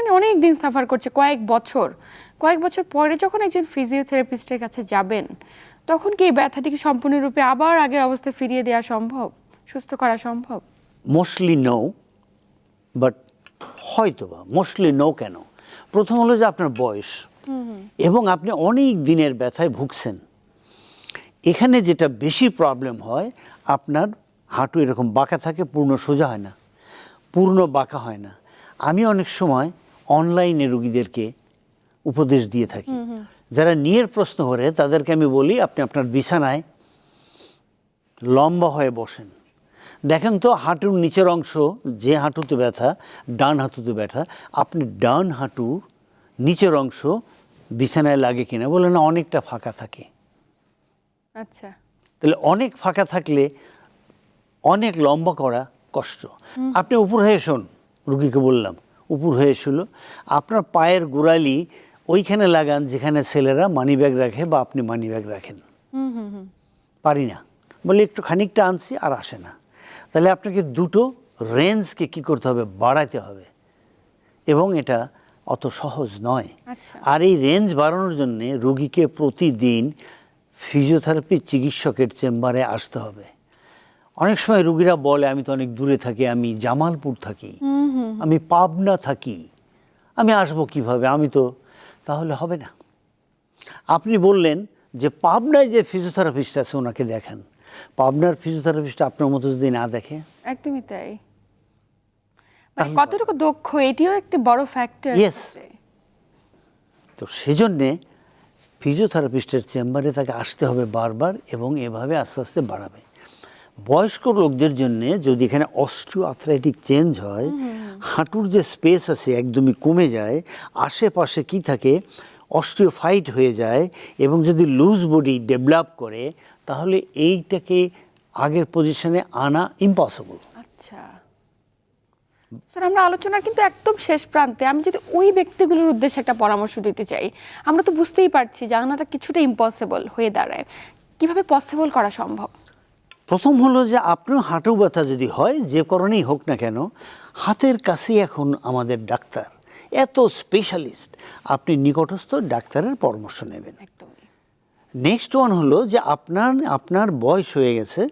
মানে অনেক দিন সাফার করছে কয়েক বছর। কয়েক বছর পরে যখন একজন ফিজিওথেরাপিস্টের কাছে যাবেন তখন কি এই ব্যথাটিকে সম্পূর্ণরূপে আবার আগের অবস্থায় ফিরিয়ে দেওয়া সম্ভব? সুস্থ করা সম্ভব? মোস্টলি নো বাট হয়তো বা মোস্টলি নো কেন? প্রথম হলো যে আপনার বয়স। এবং আপনি অনেক দিনের ব্যথায় ভুগছেন। এখানে যেটা বেশি প্রবলেম হয় আপনার হাঁটু এরকম বাঁকা থাকে পূর্ণ সোজা হয় না। পূর্ণ বাঁকা হয় না। আমি অনেক সময় অনলাইনে রুগীদেরকে উপদেশ দিয়ে থাকি। যারা নিয়ের প্রশ্ন করে তাদেরকে আমি বলি আপনি আপনার বিছানায় লম্বা হয়ে বসেন। দেখেন তো হাঁটুর নিচের অংশ যে হাঁটুতে ব্যথা ডান হাঁটুতে ব্যথা আপনি ডান হাঁটুর নিচের অংশ বিছানায় লাগে কিনা বলে না অনেকটা ফাঁকা থাকে। আচ্ছা। তাহলে অনেক ফাঁকা থাকলে অনেক লম্বা করা কষ্ট। আপনি উপর হয়ে শোন রুগীকে বললাম। উপর হয়ে শুলো আপনার পায়ের গোড়ালি ওইখানে লাগান যেখানে ছেলেরা মানি ব্যাগ রাখে বা আপনি মানি ব্যাগ রাখেন। পারি না। বলে একটু খানিকটা আনছি আর আসে না। তাহলে আপনাকে দুটো রেঞ্জকে কি করতে হবে? বাড়াতে হবে। এবং এটা অত সহজ নয়। আচ্ছা। আর এই রেঞ্জ বাড়ানোর জন্যে রুগীকে প্রতিদিন ফিজিওথেরাপি চিকিৎসকের চেম্বারে আসতে হবে। অনেক সময় রুগীরা বলে আমি তো অনেক দূরে থাকি আমি জামালপুর থাকি। আমি পাবনা থাকি। আমি আসব কীভাবে? আমি তো তাহলে হবে না। আপনি বললেন যে পাবনায় যে ফিজিওথেরাপিস্ট আছে ওনাকে দেখেন। পাবনার ফিজিওথেরাপিস্ট আপনার মতো যদি না দেখে? একদমই তাই। মানে কতটুকু দক্ষ এটিও একটি বড় ফ্যাক্টর Yes. তো সেজন্যে ফিজিওথেরাপিস্টের চেম্বারে তাকে আসতে হবে বারবার এবং এভাবে আস্তে আস্তে বাড়াবে। বয়স্ক লোকদের জন্য যদি এখানে অস্টিও আথরাইটিক চেঞ্জ হয় হাঁটুর যে স্পেস আছে একদমই কমে যায় আশেপাশে কি থাকে অস্টিও ফাইট হয়ে যায় এবং যদি লুজ বডি ডেভেলপ করে তাহলে এইটাকে আগের পজিশনে আনা ইম্পসিবল আচ্ছা। স্যার আমরা আলোচনার কিন্তু একদম শেষ প্রান্তে আমি যদি ওই ব্যক্তিগুলোর উদ্দেশ্যে একটা পরামর্শ দিতে চাই আমরা তো বুঝতেই পারছি জানাটা কিছুটা ইম্পসিবল হয়ে দাঁড়ায়। কীভাবে পসিবল করা সম্ভব? প্রথম হলো যে আপনার হাঁটু ব্যথা যদি হয় যে কারণেই হোক না কেন হাতের কাছেই এখন আমাদের ডাক্তার। এত স্পেশালিস্ট আপনি নিকটস্থ ডাক্তারের পরামর্শ নেবেন। নেক্সট ওয়ান হলো যে আপনার আপনার বয়স হয়ে গেছে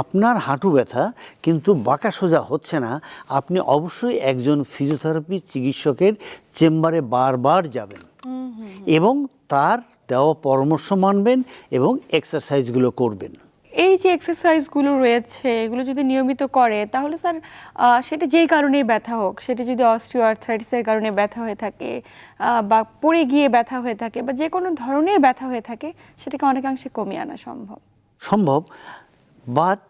আপনার হাঁটু ব্যথা কিন্তু বাঁকা সোজা হচ্ছে না আপনি অবশ্যই একজন ফিজিওথেরাপি চিকিৎসকের চেম্বারে বারবার যাবেন। এবং তার দেওয়া পরামর্শ মানবেন এবং এক্সারসাইজগুলো করবেন। এই যে এক্সারসাইজগুলো রয়েছে এগুলো যদি নিয়মিত করে তাহলে স্যার সেটা যেই কারণেই ব্যথা হোক সেটা যদি অস্ট্রিও আর্থ্রাইটিসের কারণে ব্যথা হয়ে থাকে বা পড়ে গিয়ে ব্যথা হয়ে থাকে বা যে কোনো ধরনের ব্যথা হয়ে থাকে সেটাকে অনেকাংশে কমিয়ে আনা সম্ভব। সম্ভব বাট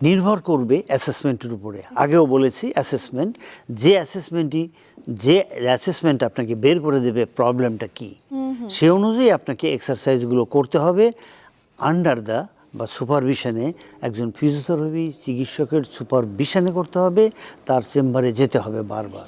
নির্ভর করবে অ্যাসেসমেন্টের উপরে। আগেও বলেছি অ্যাসেসমেন্ট যে অ্যাসেসমেন্টই যে অ্যাসেসমেন্ট আপনাকে বের করে দেবে প্রবলেমটা কি সে অনুযায়ী আপনাকে এক্সারসাইজগুলো করতে হবে আন্ডার দ্য বা সুপারভিশনে একজন ফিজিওথেরাপি চিকিৎসকের সুপারভিশনে করতে হবে তার চেম্বারে যেতে হবে বারবার।